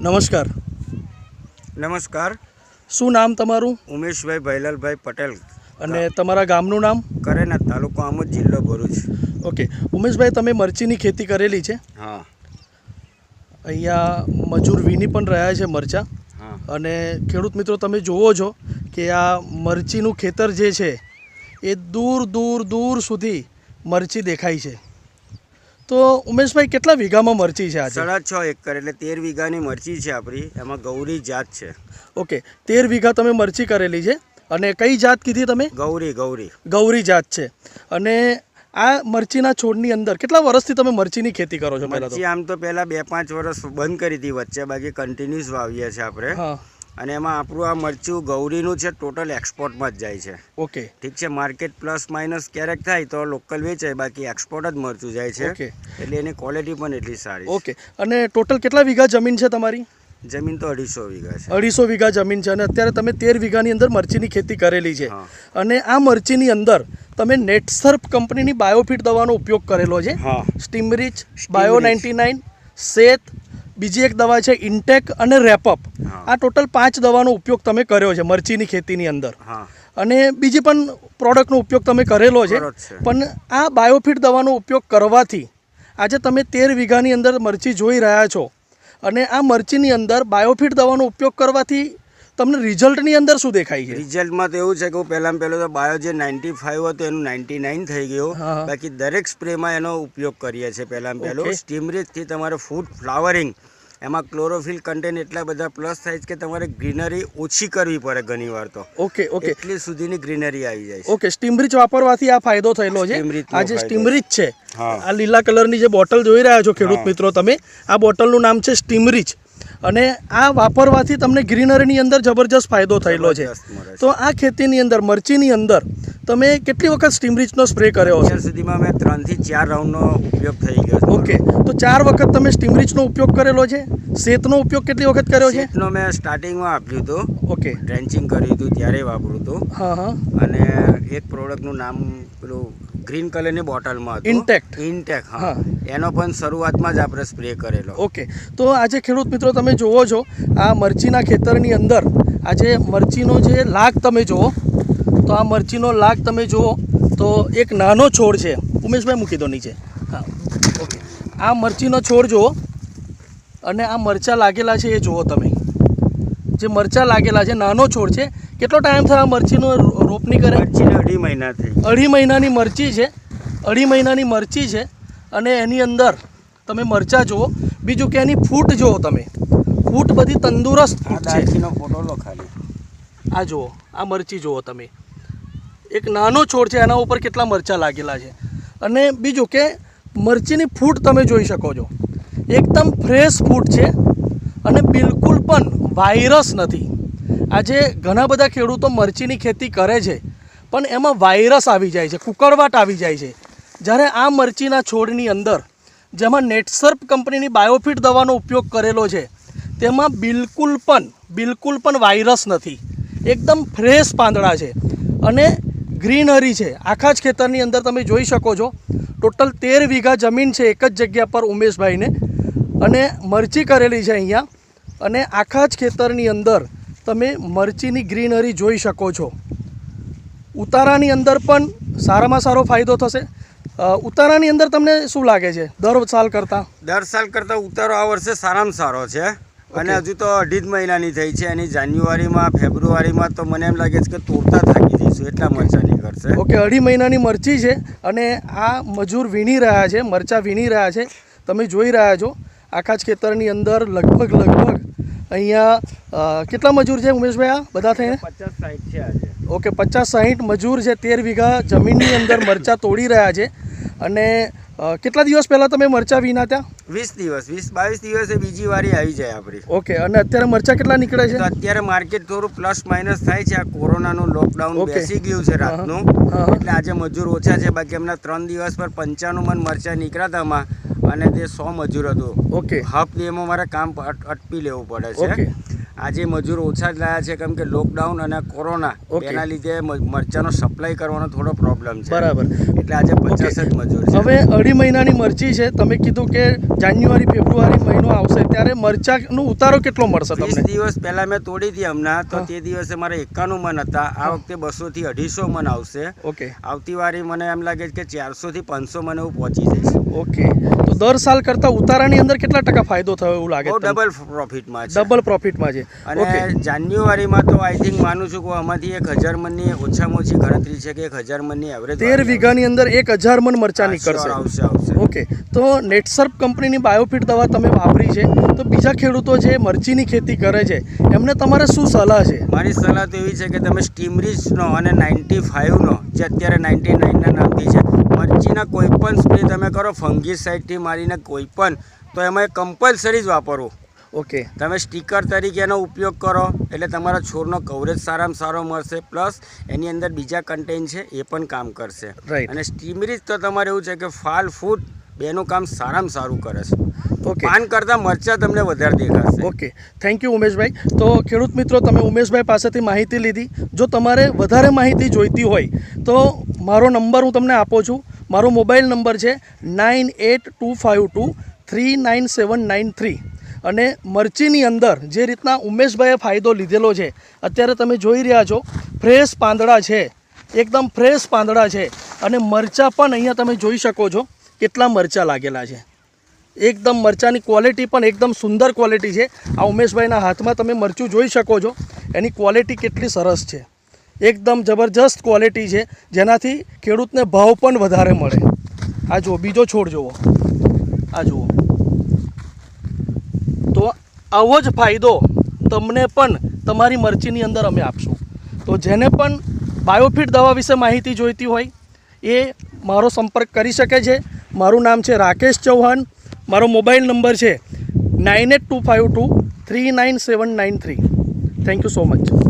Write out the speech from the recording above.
નમસ્કાર. નમસ્કાર. શું નામ તમારું? ઉમેશભાઈ ભૈલાલભાઈ પટેલ. અને તમારા ગામનું નામ? કરેના તાલુકો આમોદ જિલ્લો ભરૂચ. ઓકે. ઉમેશભાઈ તમે મરચીની ખેતી કરેલી છે? હા. અહીંયા મજૂર વિની પણ રહ્યા છે મરચાં. હા. અને ખેડૂત મિત્રો તમે જુઓ છો કે આ મરચીનું ખેતર જે છે એ દૂર દૂર દૂર સુધી મરચી દેખાય છે. તો ઉમેશભાઈ કેટલા વીઘામાં મરચી છે આજે? સાડા છ એકર એટલે તેર વીઘાની મરચી છે આપણી. એમાં ગૌરી જાત છે. ઓકે તેર વીઘા તમે મરચી કરેલી છે. અને કઈ જાત કીધી તમે? ગૌરી ગૌરી. ગૌરી જાત છે. અને આ મરચીના છોડની અંદર કેટલા વર્ષથી તમે મરચીની ખેતી કરો છો પહેલા મરચી આમ તો પહેલાં બે પાંચ વર્ષ બંધ કરી હતી વચ્ચે બાકી કન્ટિન્યુઅસ વાવીએ છીએ આપણે. હા. અને એમાં આપણું આ મરચું ગૌરીનું છે ટોટલ એક્સપોર્ટમાં જ જાય છે. ઓકે. ઠીક છે માર્કેટ પ્લસ માઇનસ ક્યારેક થાય તો લોકલ વેચાય બાકી એક્સપોર્ટ જ મરચું જાય છે. ઓકે. એટલે એની ક્વોલિટી પણ એટલી સારી ઓકે. અને ટોટલ કેટલા વીઘા જમીન છે તમારી? જમીન તો અઢીસો વીઘા છે. અઢીસો વીઘા જમીન છે અને અત્યારે તમે તેર વીઘાની અંદર મરચીની ખેતી કરેલી છે. અને આ મરચીની અંદર તમે નેટસર્પ કંપનીની બાયોફિટ દવાનો ઉપયોગ કરેલો છે. હા. સ્ટીમરીચ બાયો નાઇન્ટી નાઇન સેત બીજી એક દવા છે ઇન્ટેક અને રેપઅપ આ ટોટલ પાંચ દવાનો ઉપયોગ તમે કર્યો છે મરચીની ખેતીની અંદર. અને બીજી પણ પ્રોડક્ટનો ઉપયોગ તમે કરેલો છે. પણ આ બાયોફિટ દવાનો ઉપયોગ કરવાથી આજે તમે તેર વીઘાની અંદર મરચી જોઈ રહ્યા છો. અને આ મરચીની અંદર બાયોફિટ દવાનો ઉપયોગ કરવાથી તમને રિઝલ્ટની અંદર શું દેખાય છે? રિઝલ્ટમાં તો એવું છે કે હું પહેલાં પહેલો તો બાયો જે નાઇન્ટી ફાઈવ હતો એનું નાઇન્ટી નાઇન થઈ ગયો. બાકી દરેક સ્પ્રેમાં એનો ઉપયોગ કરીએ છીએ પહેલાં. પહેલું સ્ટીમરેજથી તમારે ફૂડ ફ્લાવરિંગ એમાં ક્લોરોફિલ કન્ટેન્ટ એટલા બધા પ્લસ થાય છે કે તમારે ગ્રીનરી ઓછી કરવી પડે ઘણી વાર તો. Okay okay. એટલી સુધીની ગ્રીનરી આવી જાય ઓકે સ્ટીમરીચ વાપરવાથી આ ફાયદો થયેલો છે? આ જે. સ્ટીમરીચ છે. આ લીલા કલરની જે બોટલ જોઈ રહ્યા છો ખેડૂત મિત્રો તમે આ બોટલનું નામ છે સ્ટીમરીચ અને આ વાપરવાથી તમને ગ્રીનરીની અંદર જબરજસ્ત ફાયદો થયેલો છે. તો આ ખેતીની અંદર મરચીની અંદર તમે કેટલી વખત સ્ટીમરીચનો સ્પ્રે કર્યો છે અત્યાર સુધીમાં મેં ત્રણથી ચાર રાઉન્ડનો ઉપયોગ થઈ ગયો ઓકે તો ચાર વખત તમે સ્ટીમરીચનો ઉપયોગ કરેલો છે? શેતનો ઉપયોગ કેટલી વખત કર્યો છે? શેતનો મેં સ્ટાર્ટિંગમાં આપ્યું હતું. ઓકે. ડ્રેન્ચિંગ કર્યું હતું ત્યારે વાપરું હતું. હા હા. અને એક પ્રોડક્ટનું નામ પેલું ગ્રીન કલરની બોટલમાં હતું. ઇન્ટેક્ટ ઇન્ટેક હા. હા. એનો પણ શરૂઆતમાં જ આપણે સ્પ્રે કરેલો. ઓકે. તો આજે ખેડૂત મિત્રો તમે જુઓ છો આ મરચીના ખેતરની અંદર આજે મરચીનો જે લાગ તમે જુઓ તો આ મરચીનો લાગ તમે જુઓ તો એક નાનો છોડ છે. ઉમેશભાઈ મૂકી દો નીચે. હા. ઓકે. આ મરચીનો છોડ જુઓ અને આ મરચાં લાગેલા છે એ જુઓ તમે. જે મરચાં લાગેલા છે નાનો છોડ છે કેટલો ટાઈમ થયો આ મરચીનો રોપણી કરે મરચીને અઢી મહિના થઈ અઢી મહિનાની મરચી છે. અઢી મહિનાની મરચી છે અને એની અંદર તમે મરચાં જુઓ. બીજું કે એની ફૂટ જુઓ તમે. ફૂટ બધી તંદુરસ્ત ફૂટ છે. ફોટો લો ખાલી. આ જુઓ આ મરચી જુઓ તમે. એક નાનો છોડ છે એના ઉપર કેટલા મરચાં લાગેલા છે. અને બીજું કે મરચીની ફૂટ તમે જોઈ શકો છો. એકદમ ફ્રેશ ફૂટ છે અને બિલકુલ પણ વાયરસ નથી. આજે ઘણા બધા ખેડૂતો મરચીની ખેતી કરે છે, પણ એમાં વાયરસ આવી જાય છે કુકળવાટ આવી જાય છે. જ્યારે આ મરચીના છોડની અંદર, જેમાં નેટસર્પ કંપનીની બાયોફિટ દવાનો ઉપયોગ કરેલો છે, તેમાં બિલકુલ પણ બિલકુલ પણ વાયરસ નથી. એકદમ ફ્રેશ પાંદડા છે અને ગ્રીનરી છે. આખા જ ખેતરની અંદર તમે જોઈ શકો છો, ટોટલ તેર વીઘા જમીન છે એક જ જગ્યા પર ઉમેશભાઈને. અને મરચી કરેલી છે અહીંયા. અને આખા જ ખેતરની અંદર તમે મરચીની ગ્રીનરી જોઈ શકો છો. ઉતારાની અંદર પણ સારામાં સારો ફાયદો થશે. ઉતારાની અંદર તમને શું લાગે છે? દર સાલ કરતાં? દર સાલ કરતાં ઉતારો આ વર્ષે સારામાં સારો છે. અને હજુ તો અઢી જ મહિનાની થઈ છે. એની જાન્યુઆરીમાં ફેબ્રુઆરીમાં તો મને એમ લાગે છે કે તોડતા થાકી જઈશું એટલા મરચા નીકળશે. ઓકે અઢી મહિનાની મરચી છે અને આ મજૂર વીણી રહ્યા છે મરચાં વીણી રહ્યા છે. તમે જોઈ રહ્યા છો આખા જ ખેતરની અંદર લગભગ લગભગ અહીંયા કેટલા મજૂર છે ઉમેશભાઈ આ બધા થઈને? પચાસ સાહીઠ છે આજે. ઓકે પચાસ સાહીઠ મજૂર છે તેર વીઘા જમીનની અંદર મરચાં તોડી રહ્યા છે. અને કેટલા દિવસ પહેલાં તમે મરચાં વિના ત્યાં? વીસ દિવસ વીસ બાવીસ દિવસે બીજી વારી આવી જાય આપણી ઓકે અને અત્યારે મરચાં કેટલા નીકળે છે? અત્યારે માર્કેટ થોડું પ્લસ માઇનસ થાય છે આ કોરોનાનું લોકડાઉન બેસી ગયું છે રાતનું. એટલે આજે મજૂર ઓછા છે બાકી એમના ત્રણ દિવસ પર પંચાણું મન મરચાં નીકળ્યા હતા અને તે સો મજૂર હતું. ઓકે. હાફ ડેમાં મારે કામ અટ- અટપી લેવું પડે છે. છે આજે મજૂર ઓછા જ લાયા છે કેમ કે લોકડાઉન અને કોરોના એના લીધે મરચાનો સપ્લાય કરવાનો થોડો પ્રોબ્લેમ છે. બરાબર. એટલે આજે પચાસ જ મજૂર છે. હવે અઢી મહિનાની મરચી છે. તમે કીધું કે જાન્યુઆરી ફેબ્રુઆરી મહિનો આવશે ત્યારે મરચાનો ઉતારો કેટલો મળશે તમને? દિવસ પહેલા મેં તોડી હતી હમણાં તો તે દિવસે મારે એકાણું મન હતા. આ વખતે બસો થી અઢીસો મન આવશે. ઓકે આવતી વારી મને એમ લાગે છે કે ચારસો થી પાંચસો મને એવું પહોંચી જઈશ ઓકે. તો દર સાલ કરતા ઉતારાની અંદર કેટલા ટકા ફાયદો થયો એવું લાગે ડબલ પ્રોફિટમાં છે. ડબલ પ્રોફિટમાં છે. અને જાન્યુઆરીમાં તો આઈ થિંક માનું છું કે આમાંથી એક હજાર મનની ઓછામાં ઓછી ગણતરી છે કે એક હજાર મનની એવરેજ તેર વીઘાની અંદર એક હજાર મન મરચા નીકળશે. આવશે આવશે. ઓકે. તો નેટસર્પ કંપનીની બાયોફિટ દવા તમે વાપરી છે. તો બીજા ખેડૂતો જે મરચીની ખેતી કરે છે એમને તમારે શું સલાહ છે? મારી સલાહ તો એવી છે કે તમે સ્ટીમરીચનો અને નાઇન્ટી ફાઇવનો જે અત્યારે નાઇન્ટી નાઇનના નામથી છે મરચીના કોઈપણ સ્પ્રે તમે કરો ફંગીસાઇડથી મારીને કોઈપણ તો એમાં કમ્પલસરી જ વાપરો ઓકે. તમે સ્ટીકર તરીકે એનો ઉપયોગ કરો એટલે તમારા છોડનો કવરેજ સારામાં સારો મળશે પ્લસ એની અંદર બીજા કન્ટેન્ટ છે એ પણ કામ કરશે. રાઈટ અને સ્ટીમરીચ તો તમારે એવું છે કે ફાલ ફૂટ બેનું કામ સારામાં સારું કરે છે. ઓકે. પાન કરતાં મરચાં તમને વધારે દેખાશે. ઓકે. થેન્ક યુ ઉમેશભાઈ. તો ખેડૂત મિત્રો તમે ઉમેશભાઈ પાસેથી માહિતી લીધી. જો તમારે વધારે માહિતી જોઈતી હોય તો મારો નંબર હું તમને આપું છું. મારો મોબાઈલ નંબર છે nine eight two five two three nine seven nine three. અને મરચીની અંદર જે રીતના ઉમેશભાઈએ ફાયદો લીધેલો છે, અત્યારે તમે જોઈ રહ્યા છો, ફ્રેશ પાંદડા છે, એકદમ ફ્રેશ પાંદડા છે. અને મરચાં પણ અહીંયા તમે જોઈ શકો છો, કેટલા મરચાં લાગેલા છે. એકદમ મરચાંની ક્વોલિટી પણ એકદમ સુંદર ક્વોલિટી છે. આ ઉમેશભાઈના હાથમાં તમે મરચું જોઈ શકો છો. એની ક્વોલિટી કેટલી સરસ છે. એકદમ જબરજસ્ત ક્વોલિટી છે. જેનાથી ખેડૂતને ભાવ પણ વધારે મળે. આ જુઓ, બીજો છોડ જુઓ. આ જુઓ. તો આવો જ ફાયદો તમને પણ તમારી મરચીની અંદર અમે આપશું. તો જેને પણ બાયોફિટ દવા વિશે માહિતી જોઈતી હોય, એ મારો સંપર્ક કરી શકે છે. મારું નામ છે રાકેશ ચૌહાણ. મારો મોબાઈલ નંબર છે nine eight two five two three nine seven nine three. Thank you so much.